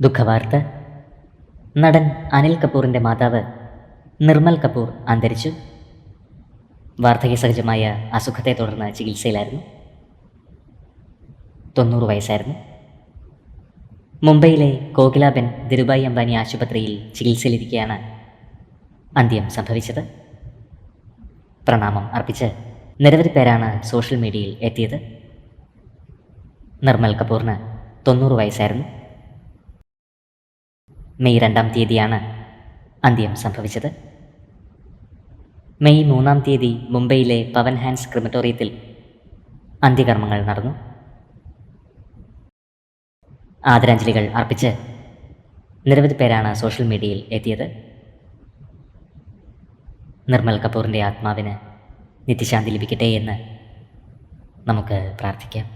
ദുഃഖവാർത്ത. നടൻ അനിൽ കപൂറിന്റെ മാതാവ് നിർമ്മൽ കപൂർ അന്തരിച്ചു. വാർദ്ധക്യസഹജമായ അസുഖത്തെ തുടർന്ന് ചികിത്സയിലായിരുന്നു. തൊണ്ണൂറ് വയസ്സായിരുന്നു. മുംബൈയിലെ കോകിലാബെൻ ധിരുഭായി അംബാനി ആശുപത്രിയിൽ ചികിത്സയിലിരിക്കെയാണ് അന്ത്യം സംഭവിച്ചത്. പ്രണാമം അർപ്പിച്ച് നിരവധി പേരാണ് സോഷ്യൽ മീഡിയയിൽ എത്തിയത്. നിർമ്മൽ കപൂറിന് തൊണ്ണൂറ് വയസ്സായിരുന്നു. മെയ് രണ്ടാം തീയതിയാണ് അന്ത്യം സംഭവിച്ചത്. മെയ് മൂന്നാം തീയതി മുംബൈയിലെ പവൻ ഹാൻസ് ക്രിമറ്റോറിയത്തിൽ അന്ത്യകർമ്മങ്ങൾ നടന്നു. ആദരാഞ്ജലികൾ അർപ്പിച്ച് നിരവധി പേരാണ് സോഷ്യൽ മീഡിയയിൽ എത്തിയത്. നിർമ്മൽ കപൂറിന്റെ ആത്മാവിന് നിത്യശാന്തി ലഭിക്കട്ടെ എന്ന് നമുക്ക് പ്രാർത്ഥിക്കാം.